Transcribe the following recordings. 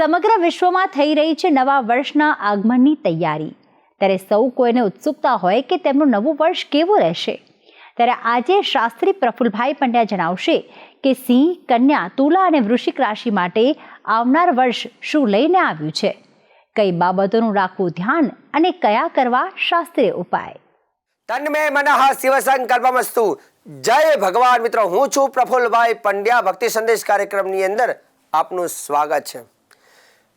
સમગ્ર વિશ્વમાં થઈ રહી છે નવા વર્ષના આગમનની તૈયારી. ત્યારે સૌ કોઈને ઉત્સુકતા હોય કે તેમનું નવું વર્ષ કેવું રહેશે. ત્યારે આજે શાસ્ત્રી પ્રફુલભાઈ પંડ્યા જણાવશે કે સિંહ, કન્યા, તુલા અને વૃશ્ચિક રાશિ માટે આવનાર વર્ષ શું લઈને આવ્યું છે? કઈ બાબતોનું રાખવું ધ્યાન અને કયા કરવા શાસ્ત્રીય ઉપાય? તન્મે મનઃ શિવ સંકલ્પમસ્તુ જય ભગવાન. મિત્રો, હું છું પ્રફુલ્લભાઈ પંડ્યા. ભક્તિ સંદેશ કાર્યક્રમની અંદર આપનું સ્વાગત છે.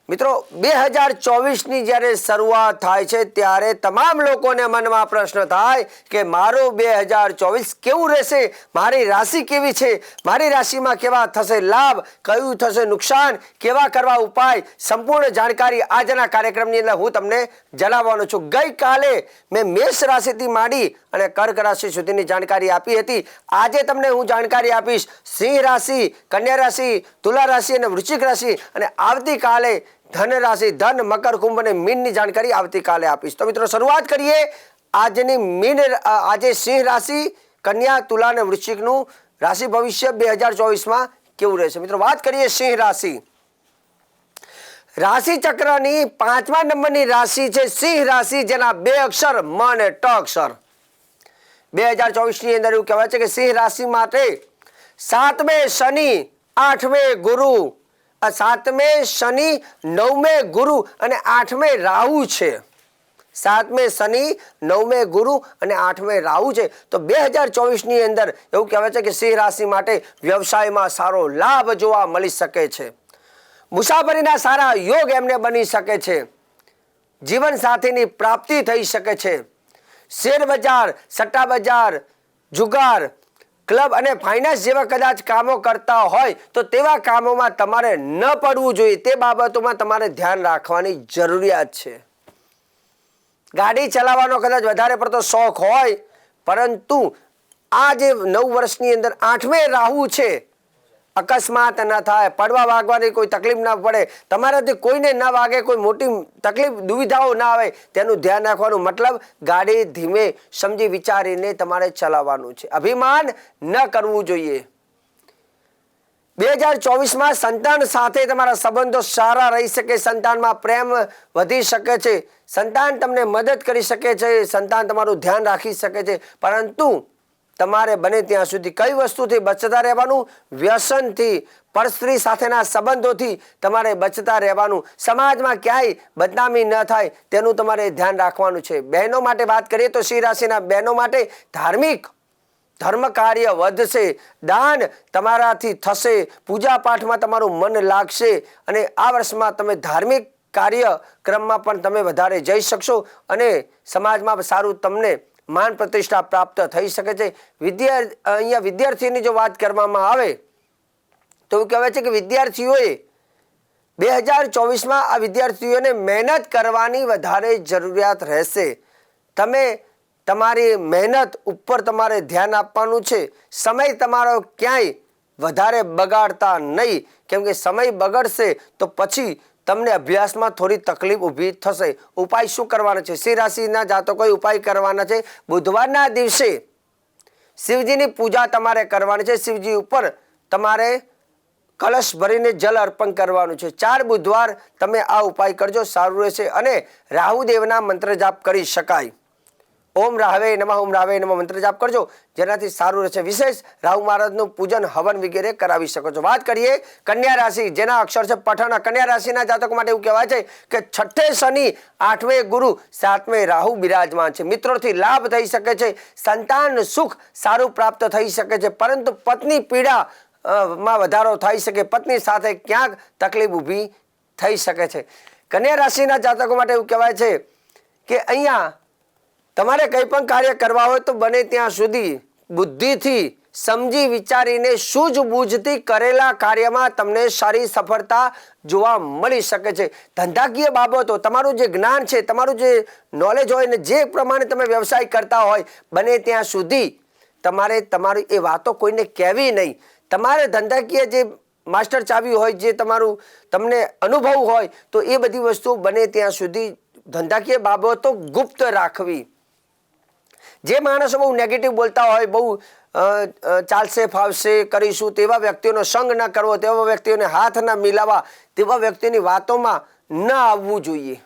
મિત્રો, બે હજાર ચોવીસની જ્યારે શરૂઆત થાય છે, ત્યારે તમામ લોકોને મનમાં પ્રશ્ન થાય કે મારું બે હજાર ચોવીસ કેવું રહેશે? મારી રાશિ કેવી છે? મારી રાશિમાં કેવા થશે લાભ? કયું થશે નુકસાન? કેવા કરવા ઉપાય? સંપૂર્ણ જાણકારી આજના કાર્યક્રમની અંદર હું તમને જણાવવાનો છું. ગઈકાલે મેં મેષ રાશિથી માંડી અને કર્ક રાશિ સુધીની જાણકારી આપી હતી. આજે તમને હું જાણકારી આપીશ. સિંહ રાશિ, કન્યા રાશિ, તુલા રાશિ અને વૃશ્ચિક રાશિ અને આવતીકાલે ધન રાશિ ધન, મકર, કુંભ અને મીનની જાણકારી આવતીકાલે આપીશ. તો મિત્રો, શરૂઆત કરીએ આજની મીન આજે સિંહ રાશિ, કન્યા, તુલા અને વૃશ્ચિકનું રાશિ ભવિષ્ય બે હજાર ચોવીસમાં કેવું રહેશે? મિત્રો, વાત કરીએ સિંહ રાશિ. રાશિ ચક્રની પાંચમા નંબરની રાશિ છે સિંહ રાશિ, જેના બે અક્ષર મ અને ટ અક્ષર. બે હજાર ચોવીસની અંદર એવું કહેવાય છે કે સિંહ રાશિ માટે સાતમે શનિ, આઠમે ગુરુ સાતમે શનિ, નવમે ગુરુ અને આઠમે રાહુ છે. સાતમે શનિ, નવમે ગુરુ અને આઠમે રાહુ છે. તો બે હજાર ચોવીસની અંદર એવું કહેવાય છે કે સિંહ રાશિ માટે વ્યવસાયમાં સારો લાભ જોવા મળી શકે છે. મુસાફરીના સારા યોગ એમને બની શકે છે. જીવનસાથીની પ્રાપ્તિ થઈ શકે છે. શેર બજાર સટ્ટા બજાર જુગાર ક્લબ અને ફાઇનાન્સ જેવા કદાચ કામો કરતા હોય તો તેવા કામોમાં તમારે ન પડવું જોઈએ. તે બાબતોમાં તમારે ધ્યાન રાખવાની જરૂરિયાત છે. ગાડી ચલાવવાનો કદાચ વધારે પડતો શોખ હોય, પરંતુ આ જે નવ વર્ષની અંદર આઠમે રાહુ છે અકસ્માત ન થાય, પડવા વાગવાની કોઈ તકલીફ ના પડે. તમારાથી કોઈને ના વાગે, કોઈ મોટી તકલીફ, દુવિધાઓ ના આવે, તેનું ધ્યાન રાખવાનું મતલબ ગાડી ધીમે સમજી વિચારીને તમારે ચલાવવાનું છે. અભિમાન ન કરવું જોઈએ. બે હજાર ચોવીસમાં સંતાન સાથે તમારા સંબંધો સારા રહી શકે, સંતાનમાં પ્રેમ વધી શકે છે. સંતાન તમને મદદ કરી શકે છે, સંતાન તમારું ધ્યાન રાખી શકે છે. પરંતુ તમારે બને ત્યાં સુધી કઈ વસ્તુથી બચતા રહેવાનું? વ્યસનથી, પરસ્ત્રી સાથેના સંબંધોથી તમારે બચતા રહેવાનું. સમાજમાં ક્યાંય બદનામી ન થાય, તેનું તમારે ધ્યાન રાખવાનું છે. બહેનો માટે વાત કરીએ તો સિંહ રાશિના બહેનો માટે ધાર્મિક ધર્મ કાર્ય વધશે. દાન તમારાથી થશે. પૂજા પાઠમાં તમારું મન લાગશે. અને આ વર્ષમાં તમે ધાર્મિક કાર્યક્રમમાં પણ તમે વધારે જઈ શકશો. અને સમાજમાં સારું તમને માન પ્રતિષ્ઠા પ્રાપ્ત થઈ શકે છે. વિદ્યાર્થી અહીંયા વિદ્યાર્થીની જો વાત કરવામાં આવે, તો એવું કહેવાય છે કે વિદ્યાર્થીઓએ બે હજાર ચોવીસમાં આ વિદ્યાર્થીઓને મહેનત કરવાની વધારે જરૂરિયાત રહેશે. તમે તમારી મહેનત ઉપર તમારે ધ્યાન આપવાનું છે. સમય તમારો ક્યાંય વધારે બગાડતા નહીં. કેમ કે સમય બગડશે તો પછી તમને અભ્યાસમાં થોડી તકલીફ ઊભી થશે. ઉપાય શું કરવાનો છે? સિંહ રાશિના જાતકોએ ઉપાય કરવાના છે. બુધવારના દિવસે શિવજીની પૂજા તમારે કરવાની છે. શિવજી ઉપર તમારે કલશ ભરીને જલ અર્પણ કરવાનું છે. ચાર બુધવાર તમે આ ઉપાય કરજો. સારું રહેશે અને રાહુદેવના મંત્ર જાપ કરી શકાય. ઓમ રાહવે નમઃ, ઓમ રાહવે નમઃ મંત્ર જાપ કરજો. જેનાથી સારું રહેશે વિશેષ રાહુ મહારાજનું પૂજન, હવન વગેરે કરાવી શકો છો. વાત કરીએ કન્યા રાશિ, જેના અક્ષર છે પઠન. કન્યા રાશિના જાતકો માટે એવું કહેવાય છે કે છઠ્ઠે શનિ, આઠમે ગુરુ, સાતમે રાહુ બિરાજમાન છે. મિત્રોથી લાભ થઈ શકે છે, સંતાન સુખ સારું પ્રાપ્ત થઈ શકે છે. પરંતુ પત્ની પીડા માં વધારો થઈ શકે. પત્ની સાથે ક્યાંક તકલીફ ઊભી થઈ શકે છે. કન્યા રાશિના જાતકો માટે એવું કહેવાય છે કે અહીંયા તમારે કંઈ પણ કાર્ય કરવા હોય તો બને ત્યાં સુધી બુદ્ધિથી સમજી વિચારીને સૂઝબૂઝથી કરેલા કાર્યમાં તમને સારી સફળતા જોવા મળી શકે છે. ધંધાકીય બાબતો, તમારું જે જ્ઞાન છે, તમારું જે નોલેજ હોય ને જે પ્રમાણે તમે વ્યવસાય કરતા હોય, બને ત્યાં સુધી તમારે તમારી એ વાતો કોઈને કહેવી નહીં. તમારે ધંધાકીય જે માસ્ટર ચાવી હોય, જે તમારું તમને અનુભવ હોય, તો એ બધી વસ્તુઓ બને ત્યાં સુધી ધંધાકીય બાબતો ગુપ્ત રાખવી. જે માણસો બહુ નેગેટિવ બોલતા હોય, બહુ ચાલશે, ફાવશે, કરીશું તેવા વ્યક્તિઓનો સંગ ન કરવો, તેવા વ્યક્તિઓને હાથ ન મિલાવવા, તેવા વ્યક્તિની વાતોમાં ન આવવું જોઈએ.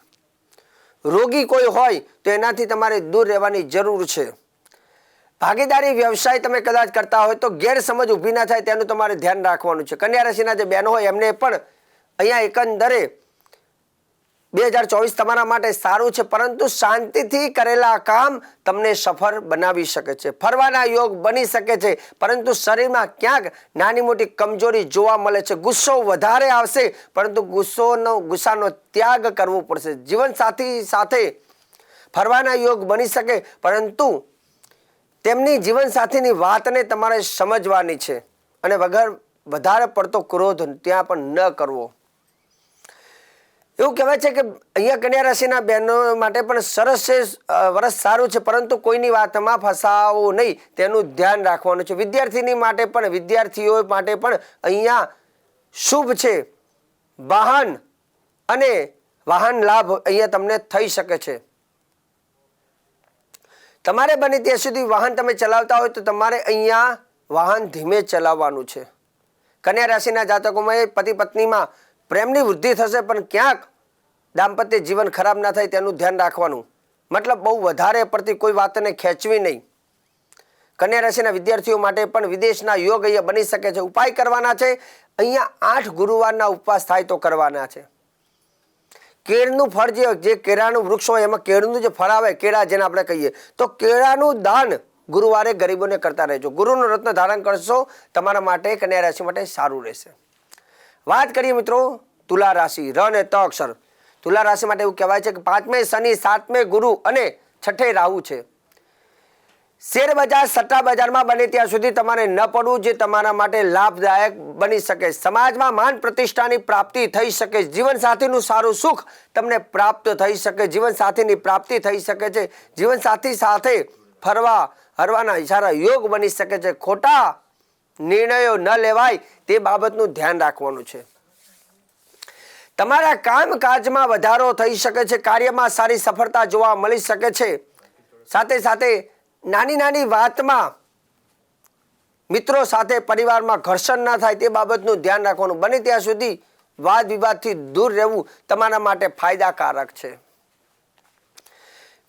રોગી કોઈ હોય તો એનાથી તમારે દૂર રહેવાની જરૂર છે. ભાગીદારી વ્યવસાય તમે કદાચ કરતા હોય તો ગેરસમજ ઊભી ના થાય, તેનું તમારે ધ્યાન રાખવાનું છે. કન્યા રાશિના જે બહેનો હોય એમને પણ અહીંયા એકંદરે બે હજાર ચોવીસ તમારા માટે સારું છે, પરંતુ શાંતિથી કરેલા કામ તમને સફળ બનાવી શકે છે. ફરવાના યોગ બની શકે છે, પરંતુ શરીરમાં ક્યાંક નાની મોટી કમજોરી જોવા મળે છે. ગુસ્સો વધારે આવશે, પરંતુ ગુસ્સોનો, ગુસ્સાનો ત્યાગ કરવો પડશે. જીવનસાથી સાથે ફરવાના યોગ બની શકે, પરંતુ તેમની જીવનસાથીની વાતને તમારે સમજવાની છે. અને વગર વધારે પડતો ક્રોધ ત્યાં પણ ન કરવો. એવું કહેવાય છે કે અહીંયા કન્યા રાશિના બહેનો માટે પણ સરસ છે વરસ સારું છે, પરંતુ કોઈની વાતમાં ફસાવો નહીં. તેનું ધ્યાન રાખવાનું છે. વિદ્યાર્થીની માટે પણ, વિદ્યાર્થીઓ માટે પણ અહીંયા શુભ છે. વાહન અને વાહન લાભ અહીંયા તમને થઈ શકે છે. તમારે બને ત્યાં સુધી વાહન તમે ચલાવતા હોય તો તમારે અહીંયા વાહન ધીમે ચલાવવાનું છે. કન્યા રાશિના જાતકોમાં પતિ પત્નીમાં પ્રેમની વૃદ્ધિ થશે, પણ ક્યાંક દાંપત્ય જીવન ખરાબ ના થાય તેનું ધ્યાન રાખવાનું. મતલબ બહુ વધારે પડતી કોઈ વાતને ખેંચવી નહીં. કન્યા રાશિના વિદ્યાર્થીઓ માટે પણ વિદેશના યોગ અહીંયા બની શકે છે. ઉપાય કરવાના છે. અહીંયા આઠ ગુરુવારના ઉપવાસ થાય તો કરવાના છે. કેળનું ફળ જે જે કેળાનું વૃક્ષ હોય એમાં કેળનું જે ફળ આવે, કેળા જેને આપણે કહીએ, તો કેળાનું દાન ગુરુવારે ગરીબોને કરતા રહેજો. ગુરુનું રત્ન ધારણ કરશો, તમારા માટે કન્યા રાશિ માટે સારું રહેશે. વાત કરીએ મિત્રો, તુલા રાશિ ર અને ત અક્ષર. તુલા રાશિ માટે એવું કહેવાય છે કે પાંચમે શનિ, સાતમે ગુરુ અને છઠ્ઠે રાહુ છે. શેર બજાર, સટ્ટા બજારમાં બને ત્યાં સુધી તમારે ન પડવું જે તમારા માટે લાભદાયક બની શકે. સમાજમાં માન પ્રતિષ્ઠાની પ્રાપ્તિ થઈ શકે. જીવનસાથીનું સારું સુખ તમને પ્રાપ્ત થઈ શકે. જીવનસાથીની પ્રાપ્તિ થઈ શકે છે. જીવનસાથી સાથે ફરવા, હરવાના ઇશારા યોગ બની શકે છે. ખોટા નિર્ણયો ન લેવાય તે બાબતનું ધ્યાન રાખવાનું છે. તમારા કામકાજમાં વધારો થઈ શકે છે, કાર્યમાં સારી સફળતા જોવા મળી શકે છે. સાથે સાથે નાની નાની વાતમાં મિત્રો સાથે પરિવારમાં ઘર્ષણ ના થાય તે બાબતનું ધ્યાન રાખવાનું. બને ત્યાં સુધી વાદ વિવાદથી દૂર રહેવું તમારા માટે ફાયદાકારક છે.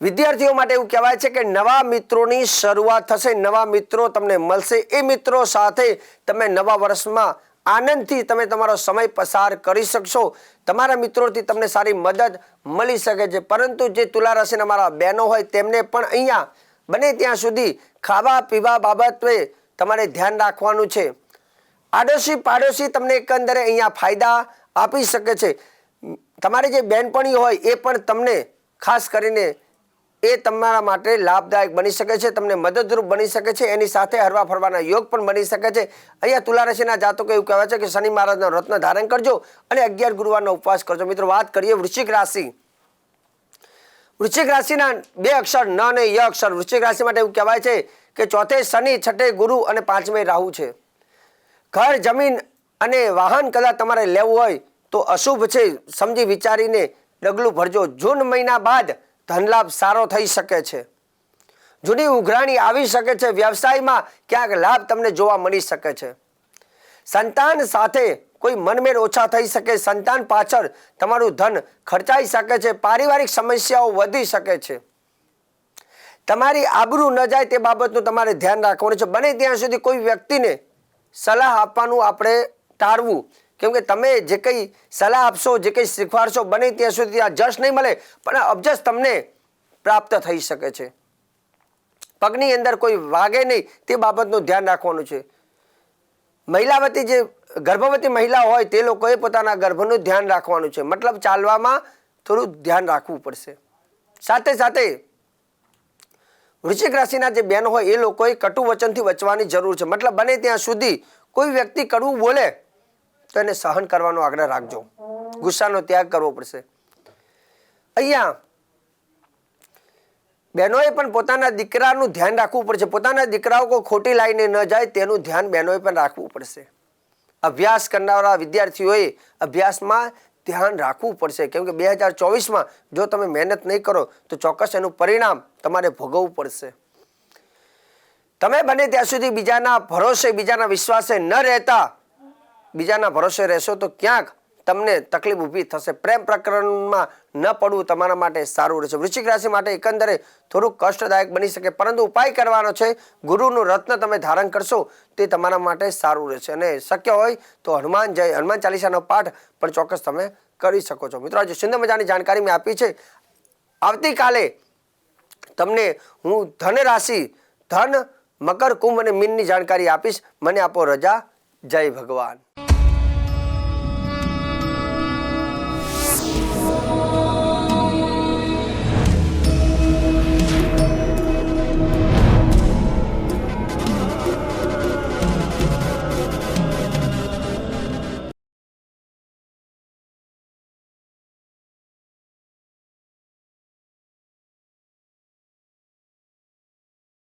વિદ્યાર્થીઓ માટે એવું કહેવાય છે કે નવા મિત્રોની શરૂઆત થશે, નવા મિત્રો તમને મળશે. એ મિત્રો સાથે તમે નવા વર્ષમાં આનંદથી તમે તમારો સમય પસાર કરી શકશો. તમારા મિત્રોથી તમને સારી મદદ મળી શકે છે. પરંતુ જે તુલા રાશિના મારા બહેનો હોય તેમને પણ અહીંયા બને ત્યાં સુધી ખાવા પીવા બાબતે તમારે ધ્યાન રાખવાનું છે. આડોશી પાડોશી તમને એકંદરે અહીંયા ફાયદા આપી શકે છે. તમારી જે બહેનપણી હોય એ પણ તમને ખાસ કરીને એ તમારા માટે લાભદાયક બની શકે છે, તમને મદદરૂપ બની શકે છે, એની સાથે હરવા ફરવાના યોગ પણ બની શકે છે. અહીંયા તુલા રાશિના જાતકો એવું કહેવાય છે કે શનિ મહારાજનો રત્ન ધારણ કરજો અને અગિયાર ગુરુવારનો ઉપવાસ કરજો. મિત્રો, વાત કરીએ વૃશ્ચિક રાશિ. વૃશ્ચિક રાશિના બે અક્ષર ન અને ય અક્ષર. વૃશ્ચિક રાશિ માટે એવું કહેવાય છે કે ચોથે શનિ છઠ્ઠે ગુરુ અને પાંચમે રાહુ છે. ઘર, જમીન અને વાહન કદાચ તમારે લેવું હોય તો અશુભ છે. સમજી વિચારીને ડગલું ભરજો. જૂન મહિના બાદ ધનલાભ સારો થઈ શકે છે. જૂની ઉઘરાણી આવી શકે છે, વ્યવસાયમાં ક્યાંક લાભ તમને જોવા મળી શકે છે. સંતાન સાથે કોઈ મનમેળ ઓછા થઈ શકે, સંતાન પાછળ તમારું ધન ખર્ચાઈ શકે છે, પારિવારિક સમસ્યાઓ વધી શકે છે. તમારી આબરૂ ન જાય તે બાબતનું તમારે ધ્યાન રાખવાનું છે. બને ત્યાં સુધી કોઈ વ્યક્તિને સલાહ આપવાનું આપણે ટાળવું. કેમ કે તમે જે કંઈ સલાહ આપશો, જે કંઈ શીખવાડશો, બને ત્યાં સુધી આ જશ નહીં મળે, પણ અબજસ તમને પ્રાપ્ત થઈ શકે છે. પગની અંદર કોઈ વાગે નહીં, તે બાબતનું ધ્યાન રાખવાનું છે. મહિલાવતી જે, ગર્ભવતી મહિલા હોય, તે લોકોએ પોતાના ગર્ભનું ધ્યાન રાખવાનું છે. મતલબ ચાલવામાં થોડું ધ્યાન રાખવું પડશે. સાથે સાથે વૃશ્ચિક રાશિના જે બેન હોય, એ લોકોએ કટુ વચનથી બચવાની જરૂર છે. મતલબ બને ત્યાં સુધી કોઈ વ્યક્તિ કડવું બોલે તો એને સહન કરવાનો આગ્રહ રાખજો. ગુસ્સાનો ત્યાગ કરવો પડશે. અહીંયા બહેનોએ પણ પોતાના દીકરાનું ધ્યાન રાખવું પડશે. પોતાના દીકરાઓ કોઈ ખોટી લાઈને ન જાય તેનું ધ્યાન બહેનોએ પણ રાખવું પડશે. અભ્યાસ કરનારા વિદ્યાર્થીઓએ અભ્યાસમાં ધ્યાન રાખવું પડશે. કેમ કે બે હજાર ચોવીસમાં જો તમે મહેનત નહીં કરો તો ચોક્કસ એનું પરિણામ તમારે ભોગવવું પડશે. તમે બને ત્યાં સુધી બીજાના ભરોસે, બીજાના વિશ્વાસે ન રહેતા બીજાના ભરોસે રહેશો તો ક્યાંક તમને તકલીફ ઊભી થશે. પ્રેમ પ્રકરણમાં ન પડવું તમારા માટે સારું રહેશે. વૃશ્ચિક રાશિ માટે એકંદરે થોડુંક કષ્ટદાયક બની શકે, પરંતુ ઉપાય કરવાનો છે, ગુરુનું રત્ન તમે ધારણ કરશો તે તમારા માટે સારું રહેશે. અને શક્ય હોય તો હનુમાન જય, હનુમાન ચાલીસાનો પાઠ પણ ચોક્કસ તમે કરી શકો છો. મિત્રો, આજે સુંદર મજાની જાણકારી મેં આપી છે. આવતીકાલે તમને હું ધન રાશિ ધન, મકર, કુંભ અને મીનની જાણકારી આપીશ. મને આપો રજા. જય ભગવાન.